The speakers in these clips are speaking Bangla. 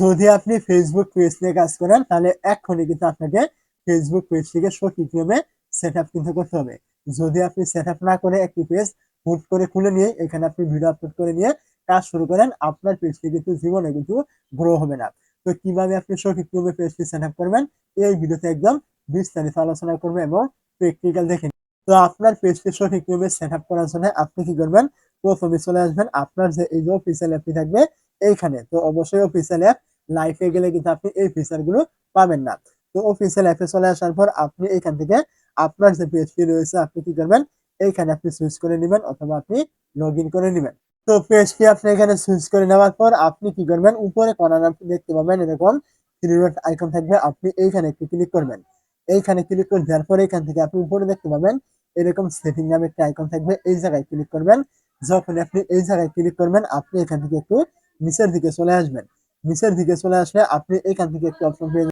যদি আপনি ফেসবুক পেজ নিয়ে কাজ করেন, তাহলে এক্ষুনি কিন্তু আপনাকে ফেসবুক পেজটিকে সঠিক নিয়মে সেট আপ কিন্তু করতে হবে। যদি আপনি সেট আপ না করে একটি পেজ হুট করে খুলে নিয়ে এখানে আপনি ভিডিও আপলোড করে নিয়ে কাজ শুরু করেন, আপনার পেজটি কিন্তু জীবনে কিন্তু গ্রো হবে না। তো কীভাবে আপনি সঠিক নিয়মে পেজটি সেট আপ করবেন, এই ভিডিওতে একদম বিস্তারিত আলোচনা করবে এবং প্র্যাকটিক্যাল দেখে তো আপনার পেজটি সঠিক নিয়মে সেট আপ করার জন্য আপনি কি করবেন? প্রথমে চলে আসবেন আপনার যে এই যে অফিসিয়াল অ্যাপটি থাকবে এইখানে। তো অবশ্যই অফিসিয়াল অ্যাপ লাইফে গেলে কিন্তু আপনি এই ফিচারগুলো পাবেন না। তো অফিসিয়াল অ্যাপে চলে আসার পর আপনি এখান থেকে আপনার যে পেজটি রয়েছে, আপনি কি করবেন? এইখানে আপনি সুইচ করে নেবেন অথবা আপনি লগ করে নেবেন। তো পেজটি আপনি এখানে সুইচ করে নেওয়ার পর আপনি কি করবেন? উপরে কর্নার আপনি দেখতে পাবেন, এরকম থ্রি আইকন থাকবে, আপনি এইখানে একটু ক্লিক করবেন। এইখানে ক্লিক করে দেওয়ার পর এখান থেকে আপনি উপরে দেখতে পাবেন, এরকম সেটিং নামে একটা আইকন থাকবে, এই জায়গায় ক্লিক করবেন। যখন আপনি এই জায়গায় ক্লিক করবেন, আপনি এখান থেকে একটু নিচের দিকে চলে আসবেন। নিচের দিকে চলে আসলে আপনি এখান থেকে একটি অপশন পেয়ে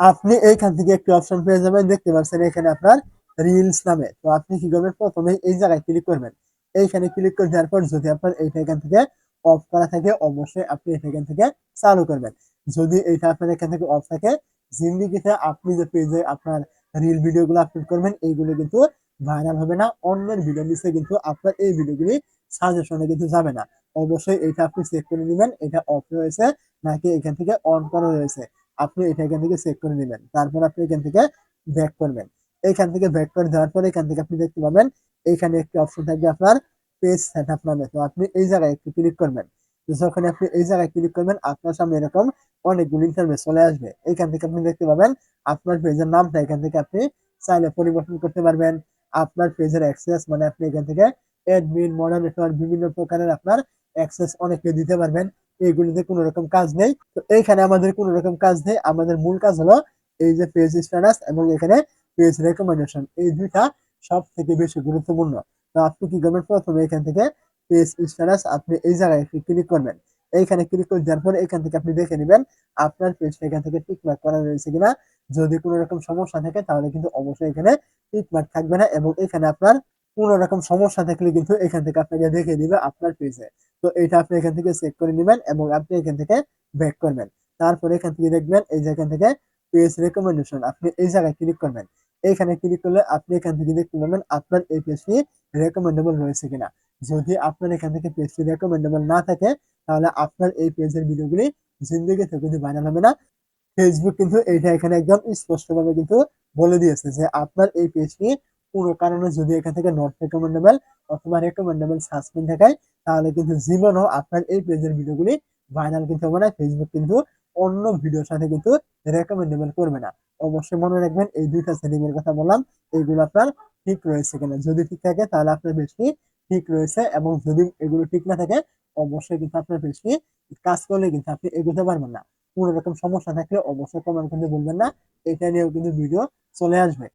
আপনি এইখান থেকে একটি অপশন পেয়ে যাবেন। দেখতে পাচ্ছেন এখানে আপনার রিলস নামে। তো আপনি কি করবেন? প্রথমে এই জায়গায় ক্লিক করবেন। এইখানে ক্লিক করে দেওয়ার পর যদি আপনার এইটা এখান থেকে অফ করা থাকে, অবশ্যই আপনি এটা এখান থেকে চালু করবেন। যদি এইটা আপনার এখান থেকে অফ থাকে, জিন্দিগিতে আপনি যে পেজে আপনার রিল ভিডিওগুলো আপলোড করবেন, এইগুলো কিন্তু ভাইরাল হবে না। অন্যের ভিডিও নিচে কিন্তু আপনার এই ভিডিওগুলি সাজেশনে কিন্তু যাবে না। অবশ্যই এটা আপনি চেক করে নেবেন, এটা অফ রয়েছে নাকি এখান থেকে অন করা রয়েছে। আপনি এটা এখান থেকে চেক করে নেবেন, তারপর আপনি এখান থেকে ব্যাক করবেন। এইখান থেকে ব্যাক করে দেওয়ার পর এখান থেকে আপনি দেখতে পাবেন এইখানে একটি অপশন থাকবে আপনার পেজ সেট আপ নামে। তো আপনি এই জায়গায় একটু ক্লিক করবেন। যখন আপনি এই জায়গায় ক্লিক করবেন, আপনার সামনে এরকম অনেকগুলো ইন্টারভেস চলে আসবে। এখান থেকে আপনি দেখতে পাবেন, আপনার পেজের নামটা এখান থেকে আপনি চাইলে পরিবর্তন করতে পারবেন। আপনার পেজের অ্যাক্সেস মানে আপনি এখান থেকে অ্যাডমিন মডারেটর বিভিন্ন প্রকারের আপনার অ্যাক্সেস অনেকে দিতে পারবেন। এইগুলিতে কোনো রকম কাজ নেই। তো এইখানে আমাদের কোনো রকম কাজ নেই। আমাদের মূল কাজ হলো এই যে পেজ স্ট্যাটাস এবং এখানে পেজ রেকমেন্ডেশন এই দুইটা সব থেকে বেশি গুরুত্বপূর্ণ। তো আপনি কি করবেন? প্রথমে এখান থেকে পেজ স্ট্যাটাস আপনি এই জায়গায় ক্লিক করবেন। এইখানে ক্লিক করে দেওয়ার পরে এখান থেকে আপনি দেখে নেবেন আপনার পেজটা এখান থেকে টিকমার্ক করা রয়েছে কিনা। যদি কোনো রকম সমস্যা থাকে তাহলে কিন্তু অবশ্যই এখানে টিকমার্ক থাকবে না এবং এখানে আপনার কোনো রকম সমস্যা থাকলে কিন্তু এখান থেকে আপনাকে দেখে দিবে আপনার পেজে তো এটা আপনি এখান থেকে চেক করে নেবেন এবং আপনি এখান থেকে ব্যাক করবেন। তারপরে এখান থেকে দেখবেন এই এখান থেকে পেজ রেকমেন্ডেশন আপনি এই জায়গায় ক্লিক করবেন। এইখানে ক্লিক করলে আপনি এখান থেকে দেখতে পাবেন আপনার এই পেজটি রেকমেন্ডেবল রয়েছে কিনা। যদি আপনার এখান থেকে পেজটি রেকমেন্ডেবল না থাকে তাহলে আপনার এই পেজের ভিডিওগুলি জিন্দগি থেকে কিন্তু ভাইরাল হবে না। ফেসবুক কিন্তু এইটা এখানে একদম স্পষ্টভাবে কিন্তু বলে দিয়েছে যে আপনার এই পেজটি কোনো কারণে যদি এখান থেকে নট রেকমেন্ডেবল অথবা রেকমেন্ডেবল সাসপেন্ড দেখায়, তাহলে কিন্তু জীবনও আপনার এই পেজের ভিডিওগুলি ভাইরাল কিন্তু হবে না ফেসবুক কিন্তু অন্য ভিডিওর সাথে কিন্তু রেকমেন্ডেবল করবে না। অবশ্যই মনে রাখবেন, এই দুইটা সেটিং এর কথা বললাম, এগুলো আপনার ঠিক রয়েছে কিনা। যদি ঠিক থাকে, তাহলে আপনার পেজটি ঠিক রয়েছে এবং যদি এগুলো ঠিক না থাকে অবশ্যই কিন্তু আপনার পেজটি কাজ করলে কিন্তু আপনি এগোতে পারবেন না। কোনো রকম সমস্যা থাকলে অবশ্যই কমেন্ট কিন্তু বলবেন না। এটা নিয়েও কিন্তু ভিডিও চলে আসবে।